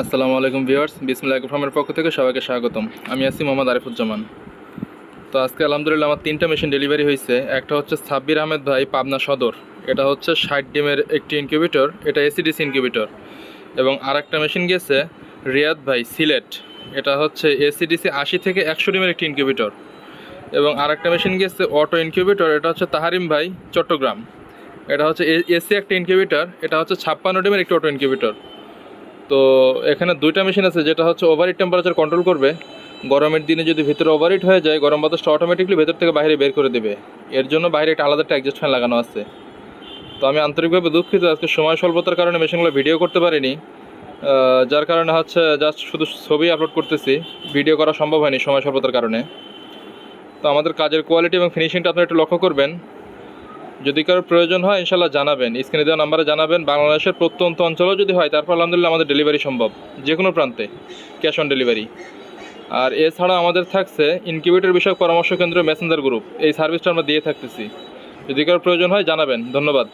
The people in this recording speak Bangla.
আসসালামু আলাইকুম ভিউয়ার্স বিসমুল্লাহ ফার্মের পক্ষ থেকে সবাইকে স্বাগতম। আমি আছি মোহাম্মদ আরিফুজ্জামান। তো আজকে আলহামদুলিল্লাহ আমার তিনটা মেশিন ডেলিভারি হয়েছে একটা হচ্ছে সাব্বির আহমেদ ভাই পাবনা সদর। এটা হচ্ছে ষাট ডিমের একটি ইনকিউবেটর এটা এসিডিসি ইনকিউবেটর এবং আরেকটা মেশিন গেছে রিয়াদ ভাই সিলেট। এটা হচ্ছে এসিডিসি আশি থেকে একশো ডিমের একটি ইনকিউবেটর এবং আর একটা মেশিন গেছে অটো ইনকিউবেটর এটা হচ্ছে তাহারিম ভাই চট্টগ্রাম। এটা হচ্ছে এসি একটা ইনকিউবেটর এটা হচ্ছে ছাপ্পান্ন ডিমের একটি অটো ইনকিউবেটর তো এখানে দুইটা মেশিন আছে, যেটা হচ্ছে ওভারহিট টেম্পারেচার কন্ট্রোল করবে। গরমের দিনে যদি ভিতরে ওভারহিট হয়ে যায়, গরম বাতাসটা অটোমেটিকলি ভেতর থেকে বাইরে বের করে দেবে। এর জন্য বাইরে একটা আলাদা একটা অ্যাডজাস্ট ফ্যান লাগানো আছে। তো আমি আন্তরিকভাবে দুঃখিত, আজকে সময় স্বল্পতার কারণে মেশিনগুলো ভিডিও করতে পারিনি। যার কারণে হচ্ছে জাস্ট শুধু ছবি আপলোড করতেছি ভিডিও করা সম্ভব হয়নি সময় স্বল্পতার কারণে। তো আমাদের কাজের কোয়ালিটি এবং ফিনিশিংটা আপনারা একটু লক্ষ্য করবেন। যদি কারোর প্রয়োজন হয় ইনশাল্লাহ জানাবেন। স্ক্রিনে দেওয়া নাম্বারে জানাবেন। বাংলাদেশের প্রত্যন্ত অঞ্চলেও যদি হয়, তারপর আলহামদুলিল্লাহ আমাদের ডেলিভারি সম্ভব। যে কোনো প্রান্তে। ক্যাশ অন ডেলিভারি আর এছাড়া আমাদের থাকছে ইনকিউবেটর বিষয়ক পরামর্শ কেন্দ্র মেসেঞ্জার গ্রুপ এই সার্ভিসটা আমরা দিয়ে থাকতেছি। যদি কারোর প্রয়োজন হয়, জানাবেন। ধন্যবাদ।